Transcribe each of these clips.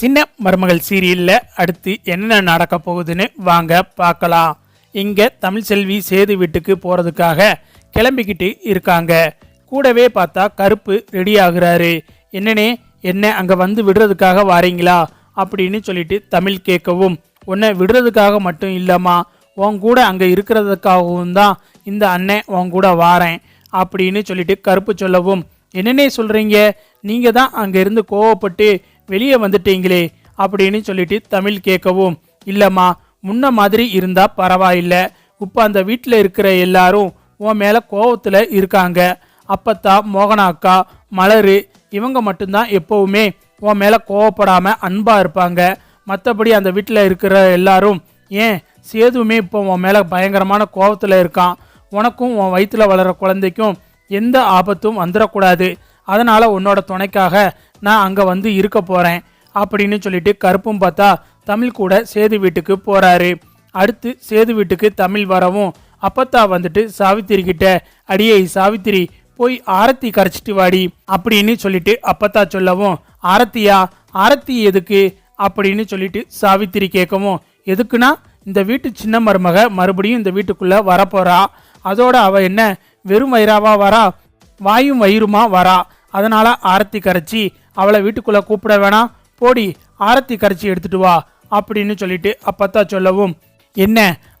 சின்ன மருமகள் சீரியலில் அடுத்து என்ன நடக்க போகுதுன்னு வாங்க பார்க்கலாம். இங்கே தமிழ் செல்வி சேது வீட்டுக்கு போகிறதுக்காக கிளம்பிக்கிட்டு இருக்காங்க. கூடவே பார்த்தா கருப்பு ரெடி ஆகுறாரு. என்னனே என்ன அங்கே வந்து விடுறதுக்காக வாரீங்களா? அப்படின்னு சொல்லிட்டு தமிழ் கேட்கவும் உன்னை விடுறதுக்காக மட்டும் இல்லைம்மா. உன் கூட அங்கே இருக்கிறதுக்காகவும் தான் இந்த அண்ணன் உன் கூட வாரேன். அப்படின்னு சொல்லிட்டு கருப்பு சொல்லவும் என்னன்னே சொல்கிறீங்க நீங்கள் தான் அங்கேருந்து கோவப்பட்டு வெளியே வந்துட்டீங்களே அப்படின்னு சொல்லிட்டு தமிழ் கேட்கவும் இல்லைம்மா முன்ன மாதிரி இருந்தா பரவாயில்ல. இப்போ அந்த வீட்டில் இருக்கிற எல்லாரும் உன் மேலே கோவத்தில் இருக்காங்க. அப்பத்தா மோகனா அக்கா மலரு இவங்க மட்டும்தான் எப்போவுமே உன் மேலே கோவப்படாமல் அன்பாக இருப்பாங்க. மற்றபடி அந்த வீட்டில் இருக்கிற எல்லாரும் ஏன் சேதுவுமே இப்போ உன் மேலே பயங்கரமான கோவத்தில் இருக்கான். உனக்கும் உன் வயிற்றில் வளர குழந்தைக்கும் எந்த ஆபத்தும் வந்துடக்கூடாது அதனால் உன்னோட துணைக்காக நான் அங்கே வந்து இருக்க போகிறேன் அப்படின்னு சொல்லிட்டு கருப்பும் பார்த்தா தமிழ் கூட சேது வீட்டுக்கு போகிறாரு அடுத்து சேது வீட்டுக்கு தமிழ் வரவும். அப்பத்தா வந்துட்டு சாவித்திரி கிட்ட அடியே சாவித்திரி போய் ஆரத்தி கரைச்சிட்டு வாடி அப்படின்னு சொல்லிட்டு அப்பத்தா சொல்லவும் ஆரத்தியா ஆரத்தி எதுக்கு? அப்படின்னு சொல்லிட்டு சாவித்திரி கேட்கவும் எதுக்குன்னா இந்த வீட்டு சின்ன மருமக மறுபடியும் இந்த வீட்டுக்குள்ளே வரப்போறா. அதோட அவ என்ன வெறும் வயிறாவா வரா? வாயும் வயிறுமா வரா? அதனால் ஆரத்தி கரைச்சி அவளை வீட்டுக்குள்ள கூப்பிட வேணாம். போடி ஆரத்தி கரைச்சி எடுத்துட்டு வா அப்படின்னு சொல்லிட்டு அப்பத்தா சொல்லவும் என்ன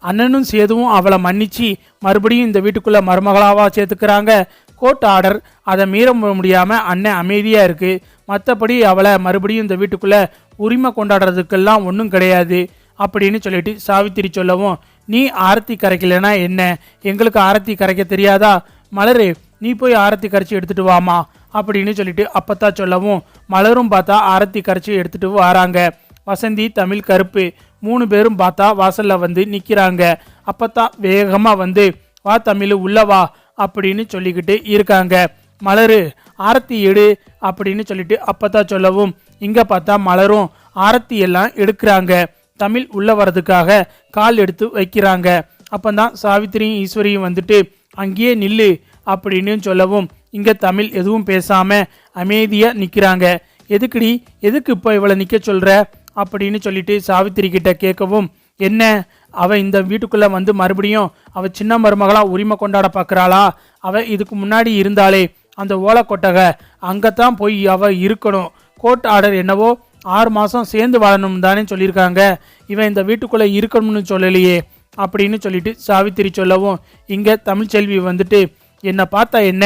அண்ணனும் சேதுவும் அவளை மன்னிச்சு மறுபடியும் இந்த வீட்டுக்குள்ள மருமகளாவா சேர்த்துக்கிறாங்க? கோர்ட் ஆர்டர் அதை மீற முடியாமல் அண்ணன் அமைதியாக இருக்கு. மற்றபடி அவளை மறுபடியும் இந்த வீட்டுக்குள்ள உரிமை கொண்டாடுறதுக்கெல்லாம் ஒன்றும் கிடையாது அப்படின்னு சொல்லிட்டு சாவித்திரி சொல்லவும் நீ ஆரத்தி கரைக்கலைன்னா என்ன? எங்களுக்கு ஆரத்தி கரைக்க தெரியாதா? மலரு நீ போய் ஆரத்தி கரைச்சி எடுத்துட்டு வாமா அப்படின்னு சொல்லிட்டு அப்பத்தா சொல்லவும் மலரும் பார்த்தா ஆரத்தி கரைச்சி எடுத்துட்டு வராங்க. வசந்தி தமிழ் கருப்பு மூணு பேரும் பார்த்தா வாசல்ல வந்து நிற்கிறாங்க அப்பத்தா வேகமாக வந்து வா தமிழ் உள்ள வா அப்படின்னு சொல்லிக்கிட்டு இருக்காங்க. மலரு ஆரத்தி எடு அப்படின்னு சொல்லிட்டு அப்பத்தா சொல்லவும் இங்கே பார்த்தா மலரும் ஆரத்தி எல்லாம் எடுக்கிறாங்க. தமிழ் உள்ள வர்றதுக்காக கால் எடுத்து வைக்கிறாங்க. அப்போ தான் சாவித்திரியும் ஈஸ்வரியும் வந்துட்டு அங்கேயே நில்லு அப்படின்னு சொல்லவும் இங்கே தமிழ் எதுவும் பேசாமல் அமைதியாக நிற்கிறாங்க எதுக்குடி எதுக்கு இப்போ இவளை நிற்க சொல்கிற அப்படின்னு சொல்லிட்டு சாவித்திரி கிட்ட கேட்கவும் என்ன? அவள் இந்த வீட்டுக்குள்ளே வந்து மறுபடியும் அவள் சின்ன மருமகளாக உரிமை கொண்டாட பார்க்கறாளா அவள் இதுக்கு முன்னாடி இருந்தாலே அந்த ஓலக்கொட்டகை தான் போய் அவள் இருக்கணும். கோர்ட் ஆர்டர் என்னவோ ஆறு மாதம் சேர்ந்து வாழணும் தானே சொல்லியிருக்காங்க. இவன் இந்த வீட்டுக்குள்ளே இருக்கணும்னு சொல்லலையே அப்படின்னு சொல்லிட்டு சாவித்திரி சொல்லவும் இங்கே தமிழ்ச்செல்வி வந்துட்டு என்னை பார்த்தா என்ன?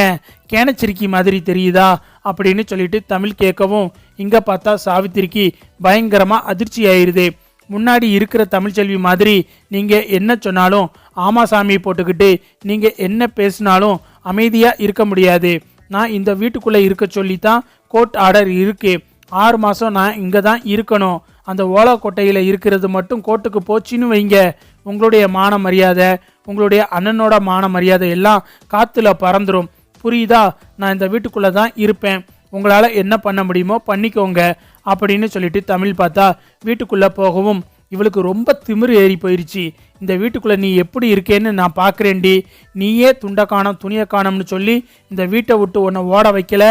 கேனச்சிருக்கி மாதிரி தெரியுதா? அப்படின்னு சொல்லிட்டு தமிழ் கேட்கவும் இங்கே பார்த்தா சாவித்திரிக்கு பயங்கரமாக அதிர்ச்சி ஆயிடுது முன்னாடி இருக்கிற தமிழ்ச்செல்வி மாதிரி நீங்கள் என்ன சொன்னாலும் ஆமா சாமி போட்டுக்கிட்டு நீங்கள் என்ன பேசினாலும் அமைதியாக இருக்க முடியாது. நான் இந்த வீட்டுக்குள்ளே இருக்க சொல்லி தான் கோர்ட் ஆர்டர் இருக்கு. ஆறு மாதம் நான் இங்கே தான் இருக்கணும். அந்த ஓலா கோட்டையில் இருக்கிறது மட்டும் கோர்ட்டுக்கு போச்சுன்னு வைங்க. உங்களுடைய மான மரியாதை உங்களுடைய அண்ணனோட மான மரியாதை எல்லாம் காற்றுல பறந்துடும் புரியுதா? நான் இந்த வீட்டுக்குள்ளே தான் இருப்பேன். உங்களால் என்ன பண்ண முடியுமோ பண்ணிக்கோங்க அப்படின்னு சொல்லிட்டு தமிழ் பார்த்தா வீட்டுக்குள்ளே போகவும் இவளுக்கு ரொம்ப திமிரு ஏறி போயிருச்சு. இந்த வீட்டுக்குள்ள நீ எப்படி இருக்கேன்னு நான் பார்க்குறேன்டி நீயே துண்டை காணம் துணியை காணோம்னு சொல்லி இந்த வீட்டை விட்டு உன்னை ஓட வைக்கல.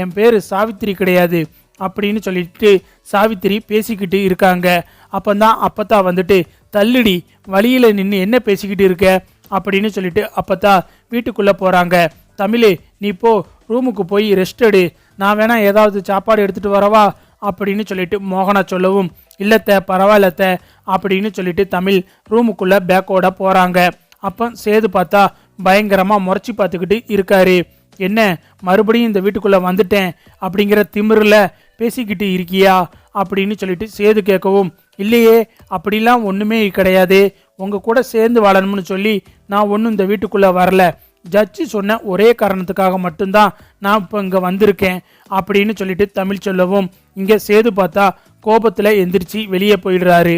என் பேர் சாவித்திரி கிடையாது அப்படின்னு சொல்லிட்டு சாவித்திரி பேசிக்கிட்டு இருக்காங்க. அப்போ தான் அப்போ தான் வந்துட்டு தள்ளுடி வழியில் நின்று என்ன பேசிக்கிட்டு இருக்க? அப்படின்னு சொல்லிட்டு அப்பத்தா வீட்டுக்குள்ளே போகிறாங்க தமிழே நீ போ ரூமுக்கு போய் ரெஸ்ட் எடு. நான் வேணா ஏதாவது சாப்பாடு எடுத்துட்டு வரவா? அப்படின்னு சொல்லிட்டு மோகனா சொல்லவும் இல்லத்த பரவாயில்லத்த அப்படின்னு சொல்லிட்டு தமிழ் ரூமுக்குள்ளே பேக்கோட போகிறாங்க அப்போ சேது பார்த்தா பயங்கரமாக முறைச்சி பார்த்துக்கிட்டு இருக்காரு. என்ன மறுபடியும் இந்த வீட்டுக்குள்ளே வந்துட்டேன்? அப்படிங்கிற திமிரில் பேசிக்கிட்டு இருக்கியா? அப்படின்னு சொல்லிட்டு சேது கேட்கவும் இல்லையே அப்படிலாம் ஒன்றுமே கிடையாது. உங்கள் கூட சேர்ந்து வாழணும்னு சொல்லி நான் ஒன்றும் இந்த வீட்டுக்குள்ளே வரல. ஜட்ஜி சொன்ன ஒரே காரணத்துக்காக மட்டும்தான் நான் இப்போ இங்கே வந்திருக்கேன் அப்படின்னு சொல்லிட்டு தமிழ் சொல்லவும் இங்கே சேது பார்த்தா கோபத்தில் எந்திரிச்சு வெளியே போயிடுறாரு.